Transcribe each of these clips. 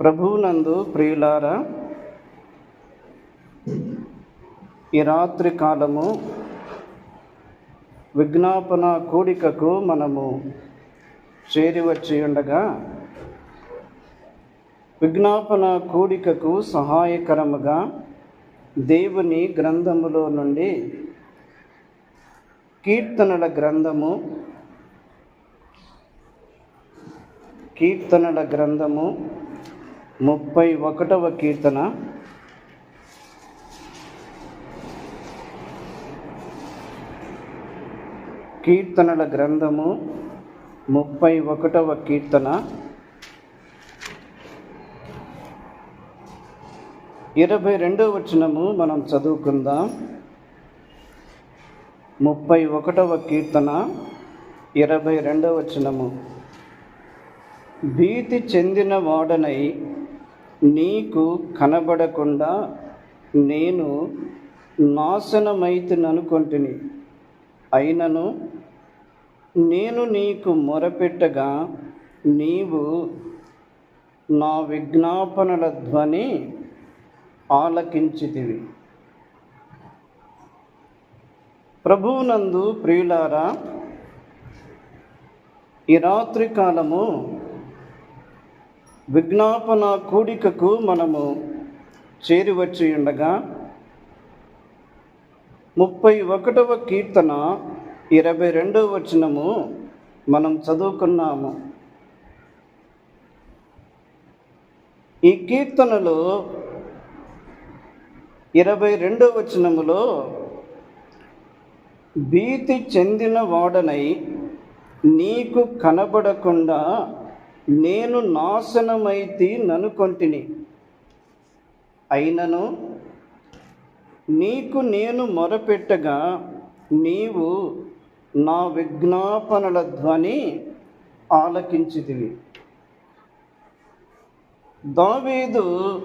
ప్రభువునందు ప్రియులారా ఈ రాత్రి కాలము విజ్ఞాపన కూడికకు మనము చేరి వచ్చి ఉండగా విజ్ఞాపన కూడికకు సహాయకరముగా దేవుని గ్రంథములో నుండి కీర్తనల గ్రంథము కీర్తనల గ్రంథము ముప్పై ఒకటవ కీర్తన. కీర్తనల గ్రంథము ముప్పై ఒకటవ కీర్తన. ఇరవై రెండవ వచనము మనం చదువుకుందాం. ముప్పై ఒకటవ కీర్తన ఇరవై రెండవ వచనము. భీతి చెందిన వాడనై నీకు కనబడకుండా నేను నాశనమైతుననుకొంటిని. అయినను నేను నీకు మొరపెట్టగా నీవు నా విజ్ఞాపనల ధ్వని ఆలకించితివి. ప్రభువునందు ప్రియులారా ఈ రాత్రి కాలము విజ్ఞాపన కూడికకు మనము చేరివచ్చి ఉండగా ముప్పై ఒకటవ కీర్తన ఇరవై రెండవ వచనము మనం చదువుకున్నాము. ఈ కీర్తనలో ఇరవై రెండవ వచనములో భీతి చెందిన వాడనై నీకు కనబడకుండా నేను నాశనమైతి ననుకొంటిని అయినను నీకు నేను మొరపెట్టగా నీవు నా విజ్ఞాపనల ధ్వని ఆలకించితివి. దావీదు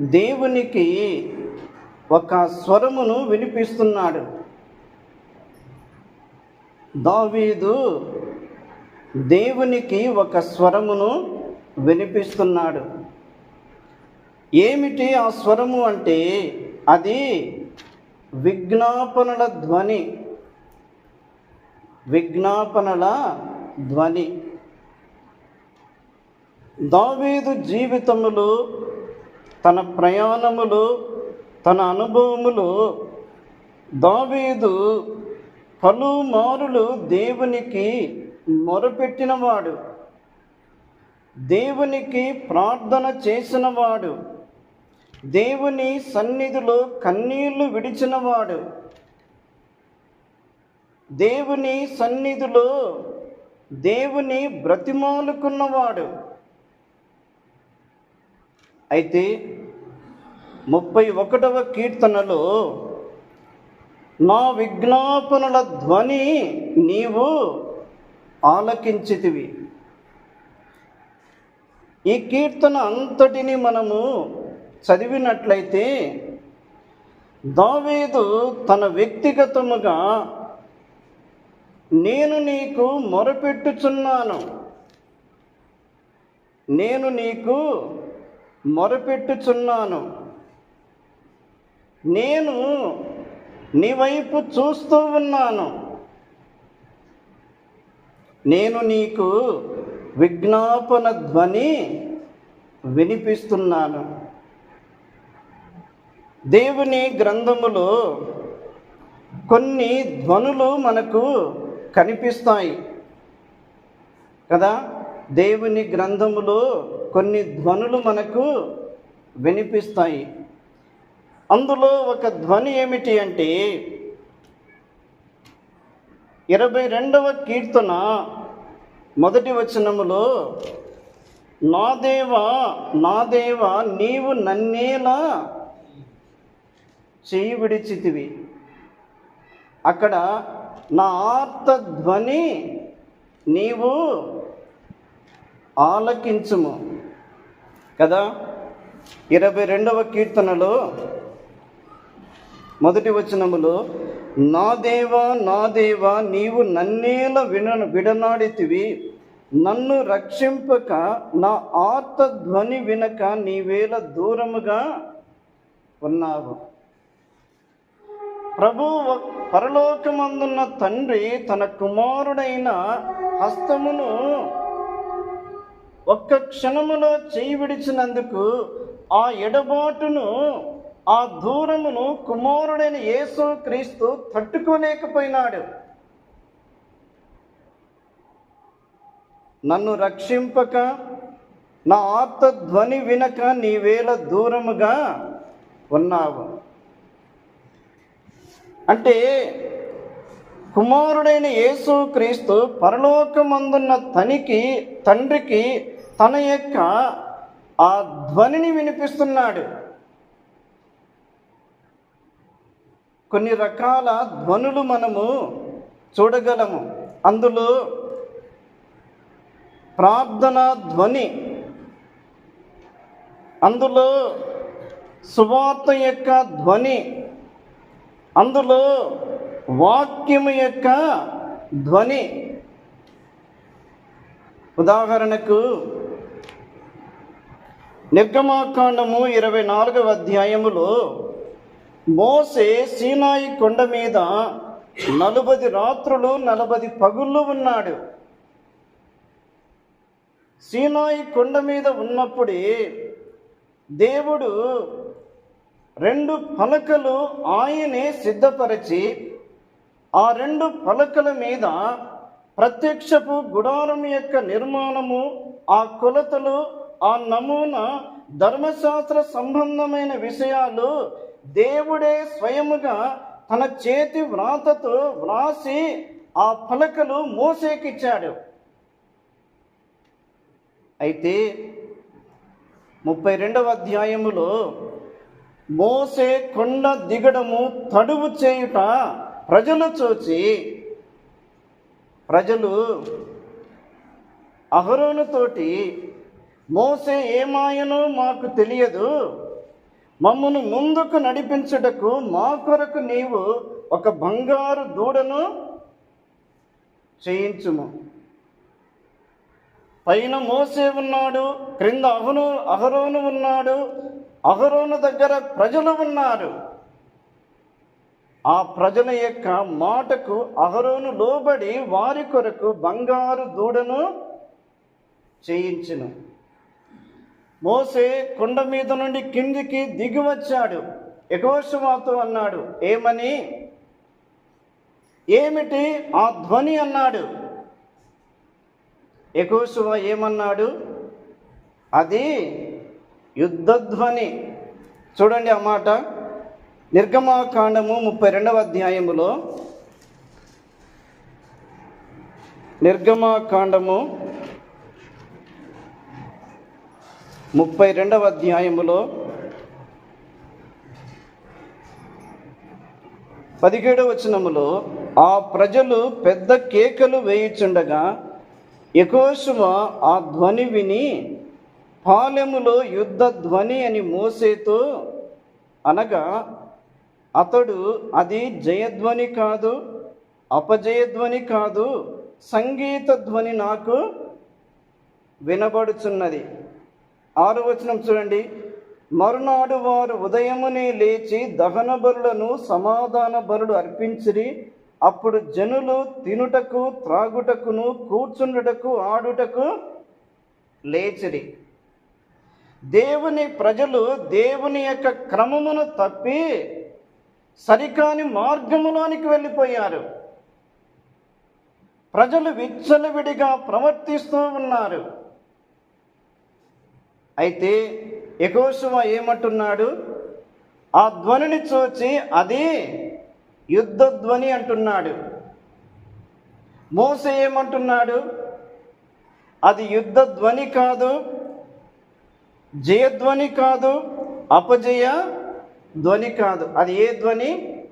దేవునికి ఒక స్వరమును వినిపిస్తున్నాడు. దావీదు దేవునికి ఒక స్వరమును వినిపిస్తున్నాడు. ఏమిటి ఆ స్వరము అంటే అది విజ్ఞాపనల ధ్వని. విజ్ఞాపనల ధ్వని. దావీదు జీవితములు తన ప్రయాణములు తన అనుభవములు దావీదు పలుమారులు దేవునికి మొరపెట్టినవాడు. దేవునికి ప్రార్థన చేసినవాడు. దేవుని సన్నిధిలో కన్నీళ్ళు విడిచినవాడు. దేవుని సన్నిధిలో దేవుని బ్రతిమాలుకున్నవాడు. అయితే ముప్పై ఒకటవ కీర్తనలో నా విజ్ఞాపనల ధ్వని నీవు ఆలకించితివి. ఈ కీర్తన అంతటిని మనము చదివినట్లయితే దావేదు తన వ్యక్తిగతముగా నేను నీకు మొరపెట్టుచున్నాను. నేను నీకు మొరపెట్టుచున్నాను. నేను నీ వైపు చూస్తూ ఉన్నాను. నేను నీకు విజ్ఞాపన ధ్వని వినిపిస్తున్నాను. దేవుని గ్రంథములో కొన్ని ధ్వనులు మనకు కనిపిస్తాయి. కదా? దేవుని గ్రంథములో కొన్ని ధ్వనులు మనకు వినిపిస్తాయి. అందులో ఒక ధ్వని ఏమిటి అంటే ఇరవై రెండవ కీర్తన మొదటి వచనములో నా దేవా నా దేవా నీవు నన్నేలా చేయి విడిచితివి. అక్కడ నా ఆర్త ధ్వని నీవు ఆలకించుము. కదా? ఇరవై రెండవ కీర్తనలో మొదటి వచనములో నా దేవా నా దేవా నీవు నన్నేల విన విడనాడితివి. నన్ను రక్షింపక నా ఆర్త ధ్వని వినక నీవేళ దూరముగా ఉన్నావు. ప్రభు పరలోకమందున్న తండ్రి తన కుమారుడైన హస్తమును ఒక్క క్షణములో చేయి విడిచినందుకు ఆ ఎడబాటును ఆ దూరమును కుమారుడైన యేసు క్రీస్తు తట్టుకోలేకపోయినాడు. నన్ను రక్షింపక నా ఆర్త ధ్వని వినక నీవేళ దూరముగా ఉన్నావు. అంటే కుమారుడైన యేసు క్రీస్తు పరలోకమందున్న తనికి తండ్రికి తన యొక్క ఆ ధ్వనిని వినిపిస్తున్నాడు. కొన్ని రకాల ధ్వనులు మనము చూడగలము. అందులో ప్రార్థన ధ్వని అందులో సువార్త యొక్క ధ్వని అందులో వాక్యము యొక్క ధ్వని. ఉదాహరణకు నిర్గమాకాండము ఇరవై నాలుగవ అధ్యాయములో మోసే సీనాయి కొండ మీద నలుబది రాత్రులు నలభై పగుళ్ళు ఉన్నాడు. సీనాయి కొండ మీద ఉన్నప్పుడే దేవుడు రెండు పలకలు ఆయనే సిద్ధపరిచి ఆ రెండు పలకల మీద ప్రత్యక్షపు గుడారం యొక్క నిర్మాణము ఆ కొలతలు ఆ నమూనా ధర్మశాస్త్ర సంబంధమైన విషయాలు దేవుడే స్వయముగా తన చేతి వ్రాతతో వ్రాసి ఆ పలకలు మోసేకిచ్చాడు. అయితే ముప్పై రెండవ అధ్యాయములో మోసే కొండ దిగడము తడువు చేయుట ప్రజలు చూచి ప్రజలు అహరోనుతోటి మోసే ఏమాయనో మాకు తెలియదు. మమ్మను ముందుకు నడిపించుటకు మా కొరకు నీవు ఒక బంగారు దూడను చేయించుము. పైన మోసే ఉన్నాడు క్రింద అహును అహరోను ఉన్నాడు అహరోను దగ్గర ప్రజలు ఉన్నారు. ఆ ప్రజల యొక్క మాటకు అహరోను లోబడి వారి కొరకు బంగారు దూడను చేయించును. మోసే కొండ మీద నుండి కిందికి దిగి వచ్చాడు. అన్నాడు ఏమని? ఏమిటి ఆ ధ్వని? అన్నాడు. ఎకోసువ ఏమన్నాడు అది యుద్ధధ్వని చూడండి ఆ మాట. నిర్గమాకాండము ముప్పై రెండవ అధ్యాయములో. నిర్గమాకాండము ముప్పై రెండవ అధ్యాయములో పదిహేడవ వచనములో ఆ ప్రజలు పెద్ద కేకలు వేయుచుండగా ఎకోశువ ఆ ధ్వని విని పాలెములో యుద్ధ ధ్వని అని మోసేతో అనగా అతడు అది జయధ్వని కాదు అపజయధ్వని కాదు సంగీత ధ్వని నాకు వినబడుచున్నది. ఆరు వచనం చూడండి. మరునాడు వారు ఉదయమునే లేచి దహన బరులను సమాధాన బరులు అర్పించిరి. అప్పుడు జనులు తినుటకు త్రాగుటకును కూర్చుండుటకు ఆడుటకు లేచిరి. దేవుని ప్రజలు దేవుని యొక్క క్రమమును తప్పి సరికాని మార్గములోనికి వెళ్ళిపోయారు. ప్రజలు విచ్చలవిడిగా ప్రవర్తిస్తూ ఉన్నారు. అయితే యెహోషువ ఏమంటున్నాడు? ఆ ధ్వనిని చూచి అది యుద్ధ ధ్వని అంటున్నాడు. మోస ఏమంటున్నాడు? అది యుద్ధ ధ్వని కాదు జయధ్వని కాదు అపజయ ధ్వని కాదు. అది ఏ ధ్వని?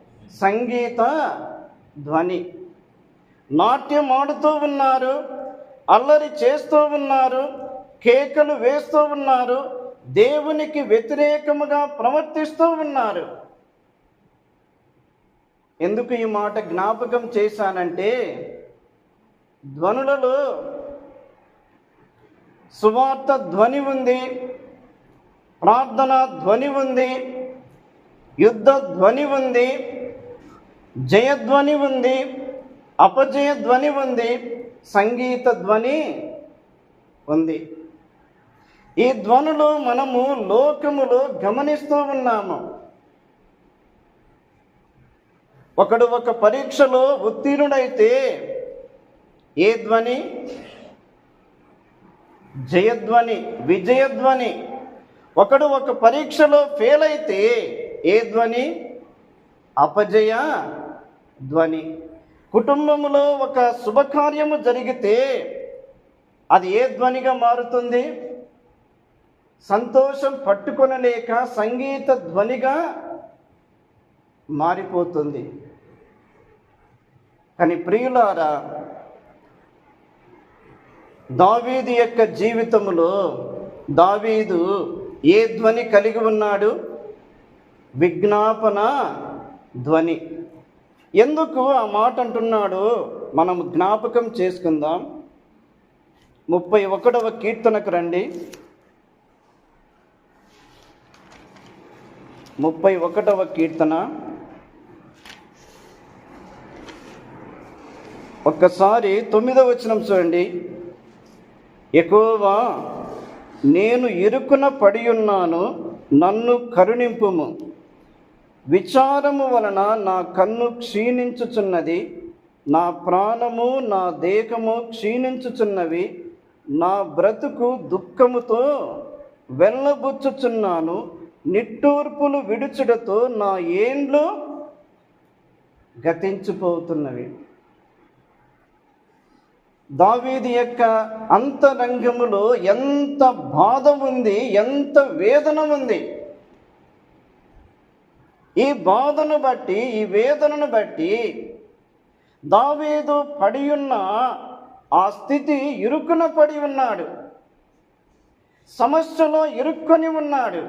సంగీత ధ్వని. నాట్యం ఆడుతూ ఉన్నారు అల్లరి చేస్తూ ఉన్నారు కేకలు వేస్తూ ఉన్నారు. దేవునికి వ్యతిరేకముగా ప్రవర్తిస్తూ ఉన్నారు. ఎందుకు ఈ మాట జ్ఞాపకం చేశానంటే ధ్వనులలో సువార్త ధ్వని ఉంది ప్రార్థన ధ్వని ఉంది యుద్ధ ధ్వని ఉంది జయధ్వని ఉంది అపజయ ధ్వని ఉంది సంగీత ధ్వని ఉంది. ఈ ధ్వనులు మనము లోకములో గమనిస్తూ ఉన్నాము. ఒకడు ఒక పరీక్షలో ఉత్తీర్ణుడైతే ఏ ధ్వని? జయధ్వని విజయధ్వని. ఒకడు ఒక పరీక్షలో ఫెయిల్ అయితే ఏ ధ్వని? అపజయ ధ్వని. కుటుంబంలో ఒక శుభకార్యము జరిగితే అది ఏ ధ్వనిగా మారుతుంది? సంతోషం పట్టుకొనలేక సంగీత ధ్వనిగా మారిపోతుంది. కానీ ప్రియులారా దావీదు యొక్క జీవితంలో దావీదు ఏ ధ్వని కలిగి ఉన్నాడు? విజ్ఞాపన ధ్వని. ఎందుకు ఆ మాట అంటున్నాడు? మనం జ్ఞాపకం చేసుకుందాం. ముప్పై ఒకటవ కీర్తనకు రండి. ముప్పై ఒకటవ కీర్తన. ఒక్కసారి తొమ్మిదవ వచనం చూడండి. ఎక్కువగా నేను ఇరుకున పడి ఉన్నాను నన్ను కరుణింపుము. విచారము వలన నా కన్ను క్షీణించుచున్నది నా ప్రాణము నా దేహము క్షీణించుచున్నవి నా బ్రతుకు దుఃఖముతో వెళ్ళబుచ్చుచున్నాను నిట్టూర్పులు విడుచుడతో నా ఏండ్లు గతించిపోతున్నవి. దావీది యొక్క అంతరంగములో ఎంత బాధ ఉంది ఎంత వేదన ఉంది ఈ బాధను బట్టి ఈ వేదనను బట్టి దావీదు పడి ఉన్న ఆ స్థితి ఇరుకున పడి ఉన్నాడు. సమస్యలో ఇరుక్కొని ఉన్నాడు.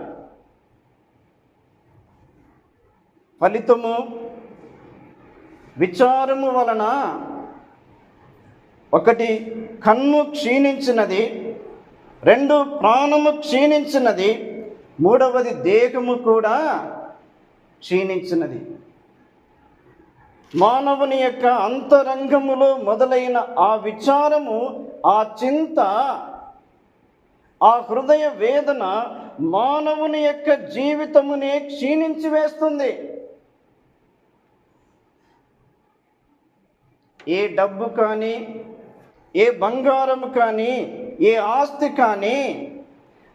ఫలితము విచారము వలన ఒకటి కన్ను క్షీణించినది రెండు ప్రాణము క్షీణించినది మూడవది దేహము కూడా క్షీణించినది. మానవుని యొక్క అంతరంగములో మొదలైన ఆ విచారము ఆ చింత ఆ హృదయ వేదన మానవుని యొక్క జీవితమునే క్షీణించి వేస్తుంది. ఏ డబ్బు కానీ ఏ బంగారం కానీ ఏ ఆస్తి కానీ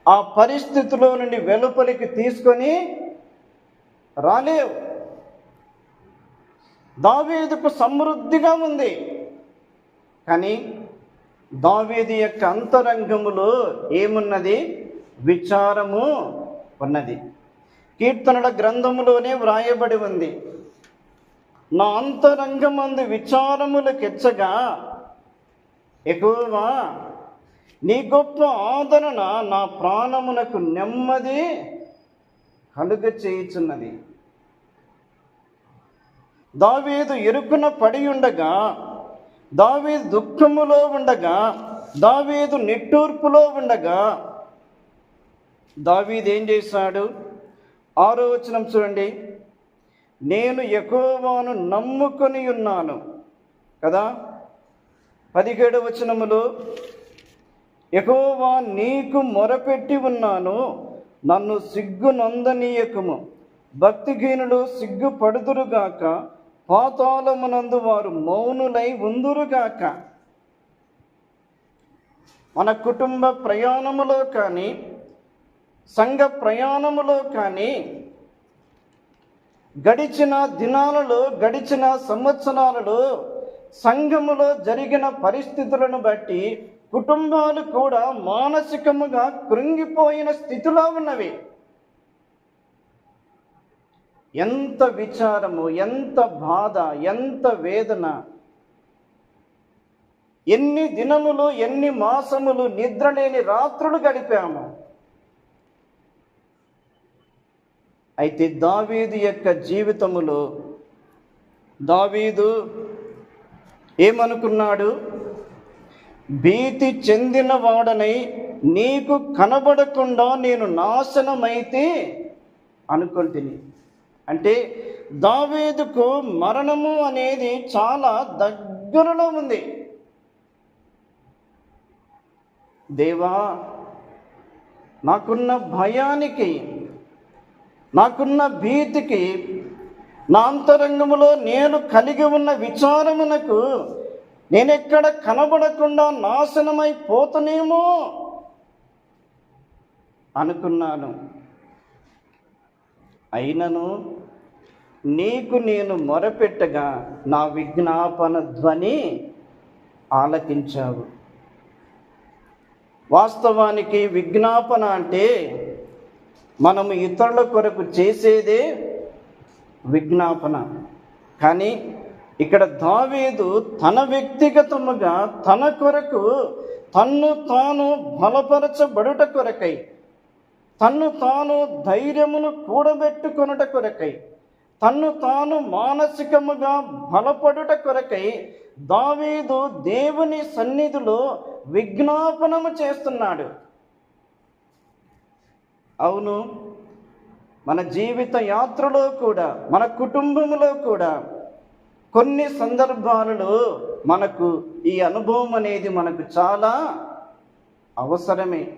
ఆ పరిస్థితిలో నుండి వెలుపలికి తీసుకొని రాలేవు. దావేదుకు సమృద్ధిగా ఉంది. కానీ దావేది యొక్క అంతరంగములో ఏమున్నది? విచారము ఉన్నది. కీర్తనల గ్రంథములోనే వ్రాయబడి ఉంది. నా అంతరంగమందు విచారములకెచ్చగా ఎక్కువగా నీ గొప్ప ఆదరణ నా ప్రాణమునకు నెమ్మది కలుగ చేయుచున్నది. దావీదు ఎరుకున పడి ఉండగా దావీదు దుఃఖములో ఉండగా దావీదు నిట్టూర్పులో ఉండగా దావీదు ఏం చేశాడు? ఆరో వచనం చూడండి. నేను ఎకోవాను నమ్ముకొని ఉన్నాను. కదా? పదిహేడు వచనములో ఎకోవా నీకు మొరపెట్టి ఉన్నాను నన్ను సిగ్గు నొందనీయకము. భక్తిహీనులు సిగ్గుపడుదురుగాక పాతాళమునందు వారు మౌనులై ఉందురుగాక మన కుటుంబ ప్రయాణములో కానీ సంఘ ప్రయాణములో కానీ గడిచిన దినాలలో గడిచిన సంవత్సరాలలో సంఘములో జరిగిన పరిస్థితులను బట్టి కుటుంబాలు కూడా మానసికముగా కృంగిపోయిన స్థితిలో ఉన్నవి. ఎంత విచారము ఎంత బాధ ఎంత వేదన. ఎన్ని దినములు ఎన్ని మాసములు నిద్రలేని రాత్రులు గడిపాము. అయితే దావీదు యొక్క జీవితములో దావీదు ఏమనుకున్నాడు? భీతి చెందిన వాడనై నీకు కనబడకుండా నేను నాశనమైతే అనుకుంటుని అంటే దావీదుకు మరణము అనేది చాలా దగ్గరలో ఉంది. దేవా నాకున్న భయానికి నాకున్న భీతికి నా అంతరంగములో నేను కలిగి ఉన్న విచారమునకు నేనెక్కడ కనబడకుండా నాశనమైపోతనేమో అనుకున్నాను. అయినను నీకు నేను మొరపెట్టగా నా విజ్ఞాపన ధ్వని ఆలకించావు. వాస్తవానికి విజ్ఞాపన అంటే మనము ఇతరుల కొరకు చేసేదే విజ్ఞాపన. కానీ ఇక్కడ దావీదు తన వ్యక్తిగతముగా తన కొరకు తన్ను తాను బలపరచబడుట కొరకై తన్ను తాను ధైర్యమును కూడబెట్టుకొనుట కొరకై తన్ను తాను మానసికముగా బలపడుట కొరకై దావీదు దేవుని సన్నిధిలో విజ్ఞాపనము చేస్తున్నాడు. అవును. మన జీవిత యాత్రలో కూడా మన కుటుంబంలో కూడా కొన్ని సందర్భాలలో మనకు ఈ అనుభవం అనేది మనకు చాలా అవసరమే.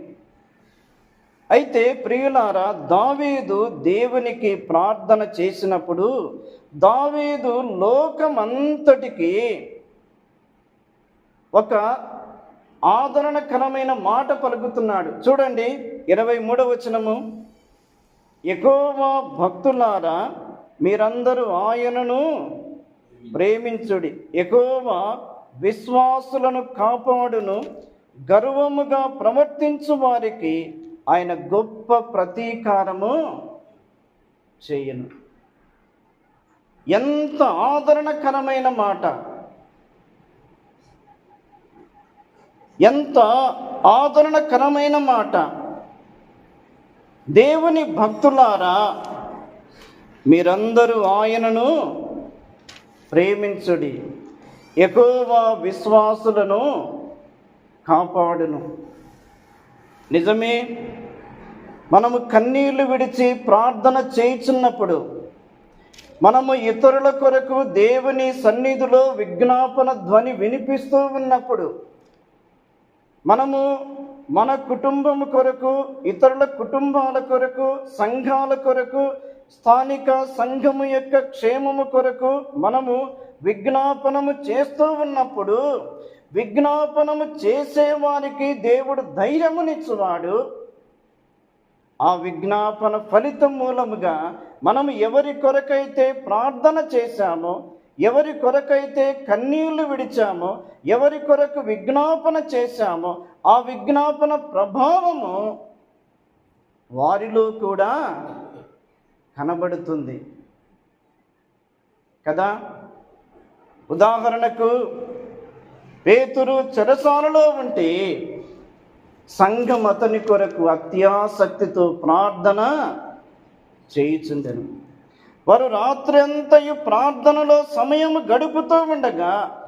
అయితే ప్రియులారా దావీదు దేవునికి ప్రార్థన చేసినప్పుడు దావీదు లోకమంతటికి ఒక ఆదరణకరమైన మాట పలుకుతున్నాడు. చూడండి. ఇరవై మూడవ వచనము. ఎక్కువ భక్తులారా మీరందరూ ఆయనను ప్రేమించుడి. ఎక్కువ విశ్వాసులను కాపాడును. గర్వముగా ప్రవర్తించు వారికి ఆయన గొప్ప ప్రతీకారము చేయను. ఎంత ఆదరణకరమైన మాట. ఎంత ఆదరణకరమైన మాట. దేవుని భక్తులారా మీరందరూ ఆయనను ప్రేమించుడి. ఎక్కువ విశ్వాసులను కాపాడును. నిజమే మనము కన్నీళ్ళు విడిచి ప్రార్థన చేయుచున్నప్పుడు మనము ఇతరుల కొరకు దేవుని సన్నిధిలో విజ్ఞాపన ధ్వని వినిపిస్తూ ఉన్నప్పుడు మనము మన కుటుంబం కొరకు ఇతరుల కుటుంబాల కొరకు సంఘాల కొరకు స్థానిక సంఘము యొక్క క్షేమము కొరకు మనము విజ్ఞాపనము చేస్తూ ఉన్నప్పుడు విజ్ఞాపనము చేసేవారికి దేవుడు ధైర్యమునిచ్చువాడు. ఆ విజ్ఞాపన ఫలితం మూలముగా మనం ఎవరి కొరకైతే ప్రార్థన చేశామో ఎవరి కొరకైతే కన్నీళ్ళు విడిచామో ఎవరి కొరకు విజ్ఞాపన చేశామో ఆ విజ్ఞాపన ప్రభావము వారిలో కూడా కనబడుతుంది. కదా? ఉదాహరణకు పేతురు చెరసాలలో ఉంటే సంఘం అతని కొరకు అత్యాసక్తితో ప్రార్థన చేయుచుండెను. వారు రాత్రి అంతయు ప్రార్థనలో సమయం గడుపుతూ ఉండగా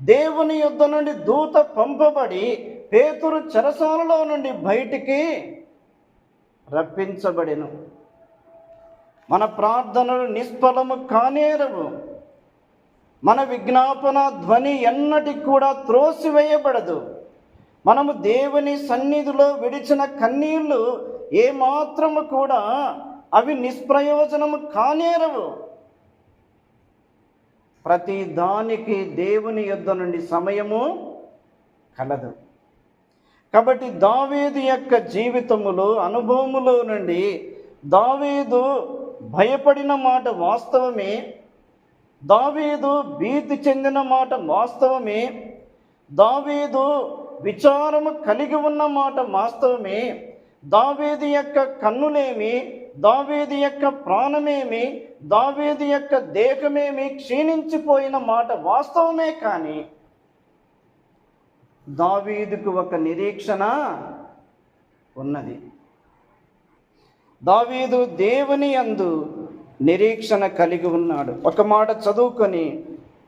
దేవుని యుద్ధ నుండి దూత పంపబడి పేతురు చెరసాలలో నుండి బయటికి రప్పించబడిను. మన ప్రార్థనలు నిష్ఫలము కానేరవు. మన విజ్ఞాపన ధ్వని ఎన్నటికి కూడా త్రోసివేయబడదు. మనము దేవుని సన్నిధిలో విడిచిన కన్నీళ్ళు ఏమాత్రము కూడా అవి నిష్ప్రయోజనము కానేరవు. ప్రతి దానికి దేవుని యుద్ధ నుండి సమయము కలదు. కాబట్టి దావేది యొక్క జీవితములో అనుభవములో నుండి దావేదు భయపడిన మాట వాస్తవమే దావేదు భీతి చెందిన మాట వాస్తవమే దావేదు విచారము కలిగి ఉన్న మాట వాస్తవమే దావేది యొక్క కన్నులేమి దావేది యొక్క ప్రాణమేమి దావేది యొక్క దేహమేమి క్షీణించిపోయిన మాట వాస్తవమే కానీ దావీదుకు ఒక నిరీక్షణ ఉన్నది. దావీదు దేవుని అందు నిరీక్షణ కలిగి ఉన్నాడు. ఒక మాట చదువుకొని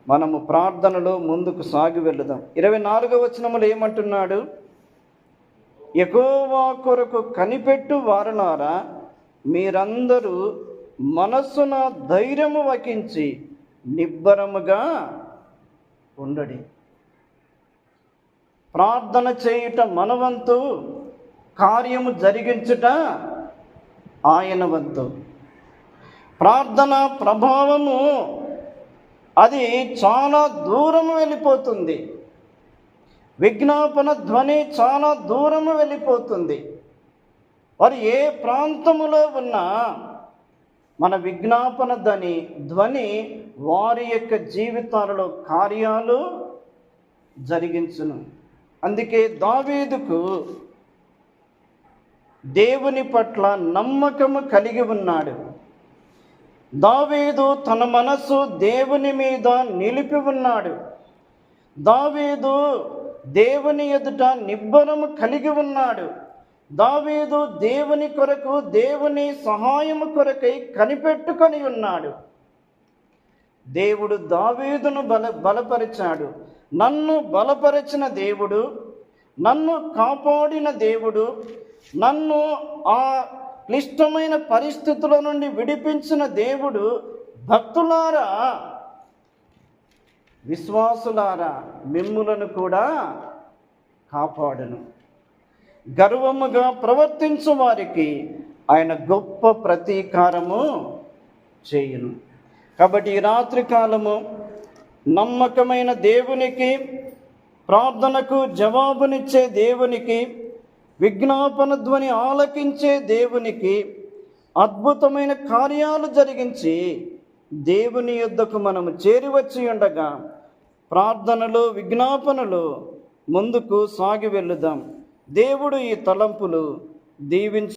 మనము ప్రార్థనలో ముందుకు సాగి వెళుదాం. ఇరవై నాలుగో వచనములు ఏమంటున్నాడు? ఎకోవా కొరకు కనిపెట్టు వారనారా మీరందరూ మనస్సున ధైర్యము వహించి నిబ్బరముగా ఉండడి. ప్రార్థన చేయుట మనవంతు కార్యము జరిగించుట ఆయన వంతు. ప్రార్థన ప్రభావము అది చాలా దూరం వెళ్ళిపోతుంది. విజ్ఞాపన ధ్వని చాలా దూరం వెళ్ళిపోతుంది. వారు ఏ ప్రాంతములో ఉన్నా మన విజ్ఞాపన ధ్వని ధ్వని వారి యొక్క జీవితాలలో కార్యాలు జరిగించును. అందుకే దావీదుకు దేవుని పట్ల నమ్మకము కలిగి ఉన్నాడు. దావీదు తన మనస్సు దేవుని మీద నిలిపి ఉన్నాడు. దావీదు దేవుని ఎదుట నిబ్బరము కలిగి ఉన్నాడు. దావీదు దేవుని కొరకు దేవుని సహాయము కొరకై కనిపెట్టుకొని ఉన్నాడు. దేవుడు దావీదును బల బలపరిచాడు. నన్ను బలపరిచిన దేవుడు నన్ను కాపాడిన దేవుడు నన్ను ఆ క్లిష్టమైన పరిస్థితుల నుండి విడిపించిన దేవుడు భక్తులారా విశ్వాసులారా మిమ్ములను కూడా కాపాడను. గర్వముగా ప్రవర్తించు వారికి ఆయన గొప్ప ప్రతీకారము చేయను. కాబట్టి ఈ రాత్రి కాలము నమ్మకమైన దేవునికి ప్రార్థనకు జవాబునిచ్చే దేవునికి విజ్ఞాపన ధ్వని ఆలకించే దేవునికి అద్భుతమైన కార్యాలు జరిగించి దేవుని యొద్దకు మనము చేరివచ్చి ఉండగా ప్రార్థనలో విజ్ఞాపనలు ముందుకు సాగి వెళ్ళుదాం. దేవుడు ఈ తలంపులు దీవించి